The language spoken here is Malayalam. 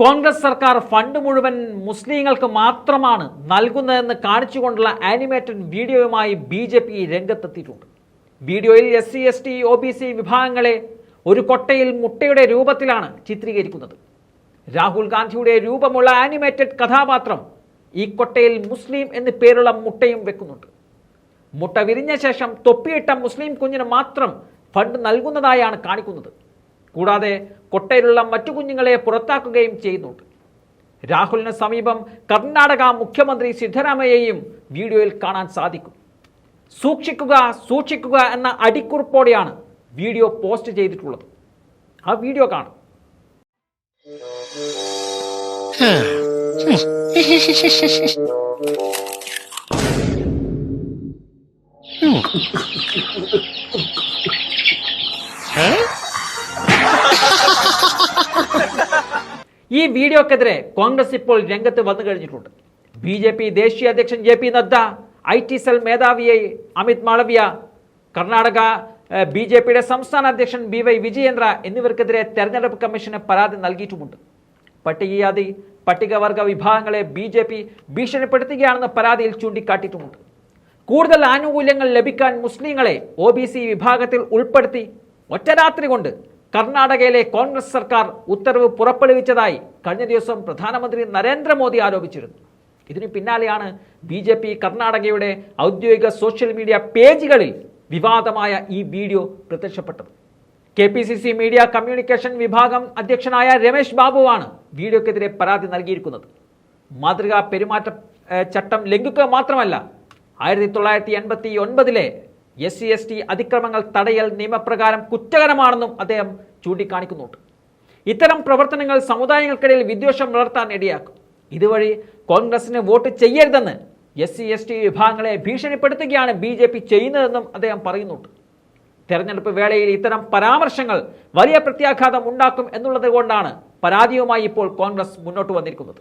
കോൺഗ്രസ് സർക്കാർ ഫണ്ട് മുഴുവൻ മുസ്ലിങ്ങൾക്ക് മാത്രമാണ് നൽകുന്നതെന്ന് കാണിച്ചുകൊണ്ടുള്ള ആനിമേറ്റഡ് വീഡിയോയുമായി ബി ജെ പി രംഗത്തെത്തിയിട്ടുണ്ട്. വീഡിയോയിൽ S C S T O B C വിഭാഗങ്ങളെ ഒരു കൊട്ടയിൽ മുട്ടയുടെ രൂപത്തിലാണ് ചിത്രീകരിക്കുന്നത്. രാഹുൽ ഗാന്ധിയുടെ രൂപമുള്ള ആനിമേറ്റഡ് കഥാപാത്രം ഈ കൊട്ടയിൽ മുസ്ലിം എന്ന് പേരുള്ള മുട്ടയും വെക്കുന്നുണ്ട്. മുട്ട വിരിഞ്ഞ ശേഷം തൊപ്പിയിട്ട മുസ്ലിം കുഞ്ഞിന് മാത്രം ഫണ്ട് നൽകുന്നതായാണ് കാണിക്കുന്നത്. കൂടാതെ കൊട്ടയിലുള്ള മറ്റു കുഞ്ഞുങ്ങളെ പുറത്താക്കുകയും ചെയ്യുന്നുണ്ട്. രാഹുലിന് സമീപം കർണാടക മുഖ്യമന്ത്രി സിദ്ധരാമയ്യയും വീഡിയോയിൽ കാണാൻ സാധിക്കും. സൂക്ഷിക്കുക സൂക്ഷിക്കുക എന്ന അടിക്കുറിപ്പോടെയാണ് വീഡിയോ പോസ്റ്റ് ചെയ്തിട്ടുള്ളത്. ആ വീഡിയോ കാണും. ഈ വീഡിയോക്കെതിരെ കോൺഗ്രസ് ഇപ്പോൾ രംഗത്ത് വന്നു കഴിഞ്ഞിട്ടുണ്ട്. ബി ജെ പി ദേശീയ അധ്യക്ഷൻ J P Nadda I T cell മേധാവിയെ Amit Malviya Karnataka B J പിയുടെ സംസ്ഥാന അധ്യക്ഷൻ ബി വൈ വിജയേന്ദ്ര എന്നിവർക്കെതിരെ തെരഞ്ഞെടുപ്പ് കമ്മീഷന് പരാതി നൽകിയിട്ടുമുണ്ട്. പട്ടികജാതി പട്ടികവർഗ വിഭാഗങ്ങളെ ബി ജെ പി ഭീഷണിപ്പെടുത്തുകയാണെന്ന് പരാതിയിൽ ചൂണ്ടിക്കാട്ടിയിട്ടുമുണ്ട്. കൂടുതൽ ആനുകൂല്യങ്ങൾ ലഭിക്കാൻ മുസ്ലിങ്ങളെ ഒ ബി സി വിഭാഗത്തിൽ ഉൾപ്പെടുത്തി ഒറ്റരാത്രി കൊണ്ട് കർണാടകയിലെ കോൺഗ്രസ് സർക്കാർ ഉത്തരവ് പുറപ്പെടുവിച്ചതായി കഴിഞ്ഞ ദിവസം പ്രധാനമന്ത്രി നരേന്ദ്രമോദി ആരോപിച്ചിരുന്നു. ഇതിന് പിന്നാലെയാണ് ബി ജെ പി കർണാടകയുടെ ഔദ്യോഗിക സോഷ്യൽ മീഡിയ പേജുകളിൽ വിവാദമായ ഈ വീഡിയോ പ്രത്യക്ഷപ്പെട്ടത്. K P C C media communication വിഭാഗം അധ്യക്ഷനായ രമേശ് ബാബുവാണ് വീഡിയോക്കെതിരെ പരാതി നൽകിയിരിക്കുന്നത്. മാതൃകാ പെരുമാറ്റ ചട്ടം ലംഘിക്കുക മാത്രമല്ല ആയിരത്തി തൊള്ളായിരത്തി എൺപത്തി ഒൻപതിലെ എസ് സി എസ് ടി അതിക്രമങ്ങൾ തടയൽ നിയമപ്രകാരം കുറ്റകരമാണെന്നും അദ്ദേഹം ചൂണ്ടിക്കാണിക്കുന്നുണ്ട്. ഇത്തരം പ്രവർത്തനങ്ങൾ സമുദായങ്ങൾക്കിടയിൽ വിദ്വേഷം വളർത്താൻ ഇടയാക്കും. ഇതുവഴി കോൺഗ്രസിന് വോട്ട് ചെയ്യരുതെന്ന് എസ് സി എസ് ടി വിഭാഗങ്ങളെ ഭീഷണിപ്പെടുത്തുകയാണ് ബി ജെ പി ചെയ്യുന്നതെന്നും അദ്ദേഹം പറയുന്നുണ്ട്. തെരഞ്ഞെടുപ്പ് വേളയിൽ ഇത്തരം പരാമർശങ്ങൾ വലിയ പ്രത്യാഘാതം ഉണ്ടാക്കും എന്നുള്ളത് കൊണ്ടാണ് പരാതിയുമായി ഇപ്പോൾ കോൺഗ്രസ് മുന്നോട്ട് വന്നിരിക്കുന്നത്.